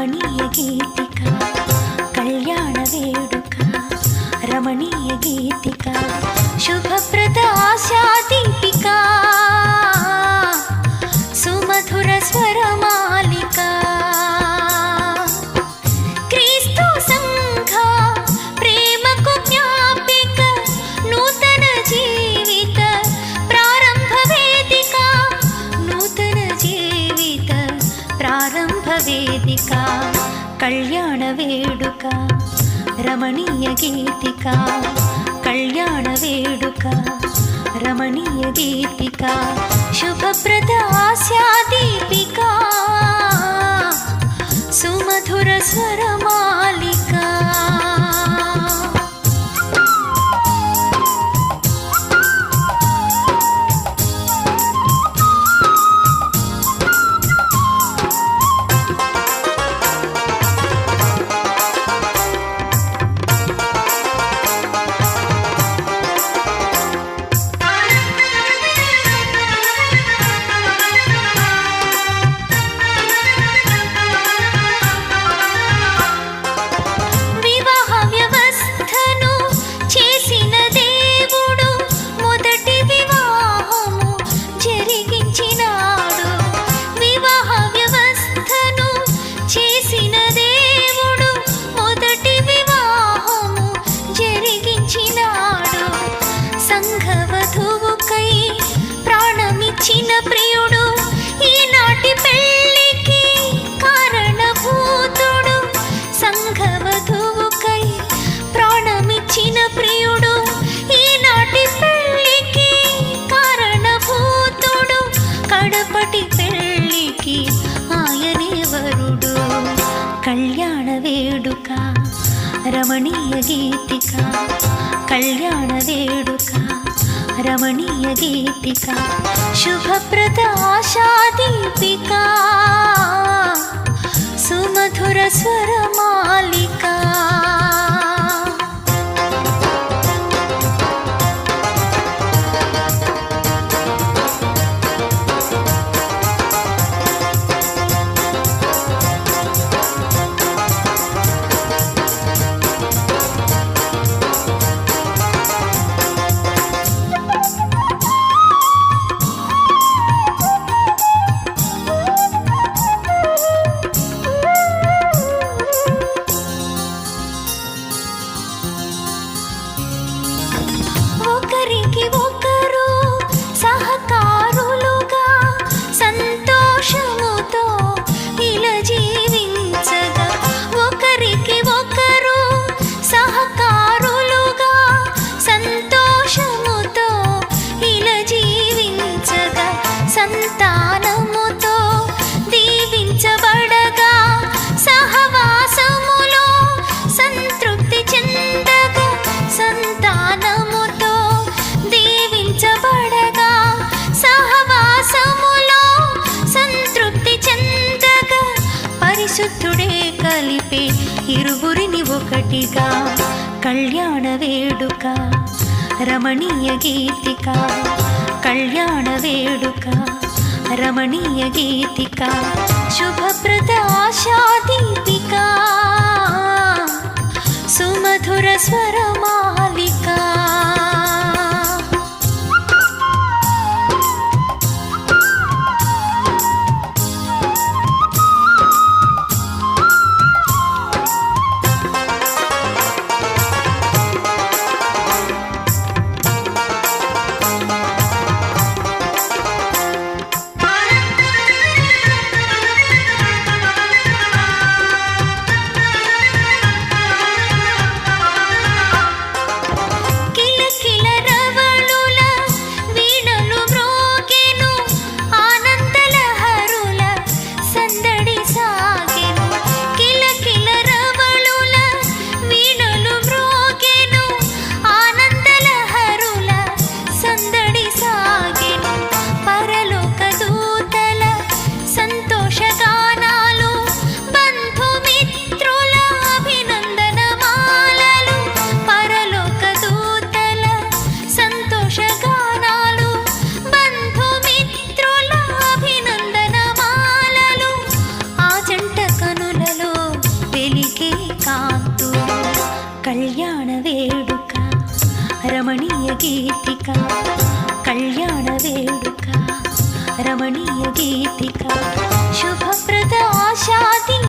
రమణీయ గీతిక కళ్యాణ వేడుక రమణీయ గీతిక శుభప్రద ఆశా వేదిక కళ్యాణ వేడుక రమణీయ గీతిక కళ్యాణ వేడుక రమణీయ గీతిక శుభప్రద ఆస్యా దీపిక సుమధుర స్వరం తల్లికి ఆయనే వరుడు. కళ్యాణ వేడుక రమణీయ గీతిక. కళ్యాణ వేడుక రమణీయ గీతిక. శుభప్రదాశాదీపిక సుమధుర స్వరమాలికా అచ్యుతుడే కలిపే ఇరువురిని ఒకటిగా కళ్యాణ వేడుక రమణీయ గీతిక. కళ్యాణ వేడుక రమణీయ గీతిక శుభప్రద ఆశాదీపిక. సుమధుర స్వరమా கல்யாண வேடுக்க ரமணீய கீர்த்திகா. கல்யாண வேடுக்க ரமணீய கீர்த்திகா. शुभप्रद आशादि